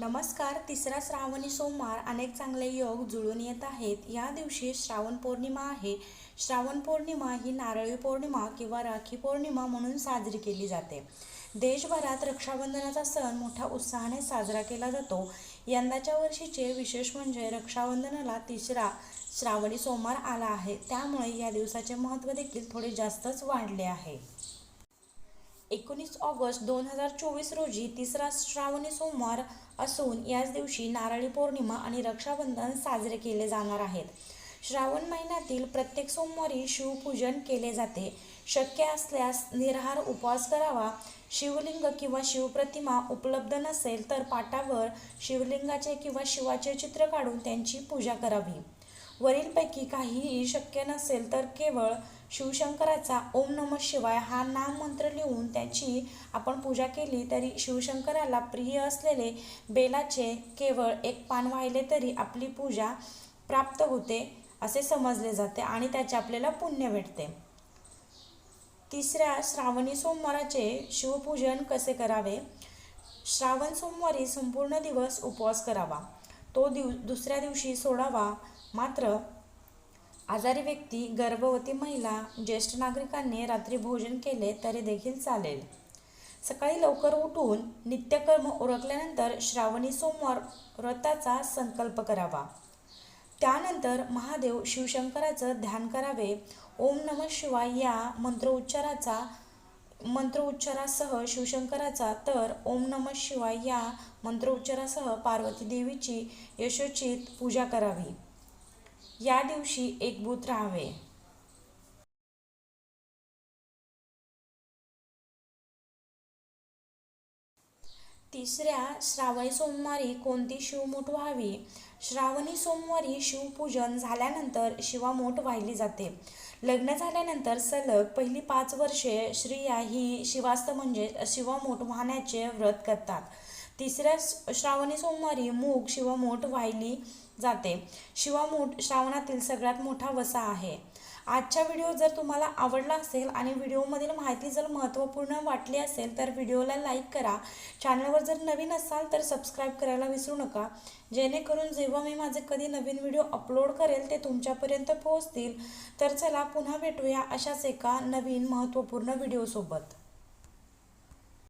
नमस्कार तिसरा श्रावणी सोमवार अनेक चांगले योग जुळून येत आहेत. या दिवशी श्रावण पौर्णिमा आहे. श्रावण पौर्णिमा ही नारळी पौर्णिमा किंवा राखी पौर्णिमा म्हणून साजरी केली जाते. देशभरात रक्षाबंधनाचा सण मोठ्या उत्साहाने साजरा केला जातो. यंदाच्या वर्षीचे विशेष म्हणजे रक्षाबंधनाला तिसरा श्रावणी सोमवार आला आहे. त्यामुळे या दिवसाचे महत्त्व देखील थोडे जास्तच वाढले आहे. एकोणीस ऑगस्ट दोन हजार चोवीस रोजी तिसरा श्रावणी सोमवार असून याच दिवशी नारळी पौर्णिमा आणि रक्षाबंधन साजरे केले जाणार आहेत. श्रावण महिन्यातील प्रत्येक सोमवारी शिवपूजन केले जाते. शक्य असल्यास निर्हार उपवास करावा. शिवलिंग किंवा शिवप्रतिमा उपलब्ध नसेल तर पाटावर शिवलिंगाचे किंवा शिवाचे चित्र काढून त्यांची पूजा करावी. वरीलपैकी काहीही शक्य नसेल तर केवळ शिवशंकराचा ओम नम शिवाय हा नाम मंत्र लिहून त्याची आपण पूजा केली तरी शिवशंकराला प्रिय असलेले बेलाचे केवळ एक पान वाहिले तरी आपली पूजा प्राप्त होते असे समजले जाते आणि त्याचे आपल्याला पुण्य भेटते. तिसऱ्या श्रावणी सोमवाराचे शिवपूजन कसे करावे? श्रावण सोमवारी संपूर्ण दिवस उपवास करावा. तो दिव दुसऱ्या दिवशी सोडावा. मात्र आजारी व्यक्ती गर्भवती महिला ज्येष्ठ नागरिकांनी रात्री भोजन केले तरी देखील चालेल. सकाळी लवकर उठून नित्यकर्म ओळखल्यानंतर श्रावणी सोमवार व्रताचा संकल्प करावा. त्यानंतर महादेव शिवशंकराचं ध्यान करावे. ओम नम शिवाय या मंत्रोच्चाराचा मंत्रोच्चारासह शिवशंकराचा तर ओम नम शिवाय या मंत्रोच्चारासह पार्वती देवीची यशोचित पूजा करावी. या दिवशी एकभूत राहावे. तिसऱ्या श्रावणी सोमवारी कोणती शिवमूठ व्हावी? श्रावणी सोमवारी शिवपूजन झाल्यानंतर शिवामूठ वाहिली जाते. लग्न झाल्यानंतर सलग पहिली पाच वर्षे श्रिया ही शिवास्त म्हणजे शिवामूठ वाहण्याचे व्रत करतात. तिसऱ्या श्रावणी सोमवारी मूग शिवमोठ वाहिली जाते. शिवामूठ श्रावणातील सगळ्यात मोठा वसा आहे. आजचा व्हिडिओ जर तुम्हाला आवडला असेल आणि व्हिडिओमधील माहिती जर महत्त्वपूर्ण वाटली असेल तर व्हिडिओला लाईक करा. चॅनलवर जर नवीन असाल तर सबस्क्राईब करायला विसरू नका. जेणेकरून जेव्हा मी माझे कधी नवीन व्हिडिओ अपलोड करेल ते तुमच्यापर्यंत पोहोचतील. तर चला पुन्हा भेटूया अशाच एका नवीन महत्त्वपूर्ण व्हिडिओसोबत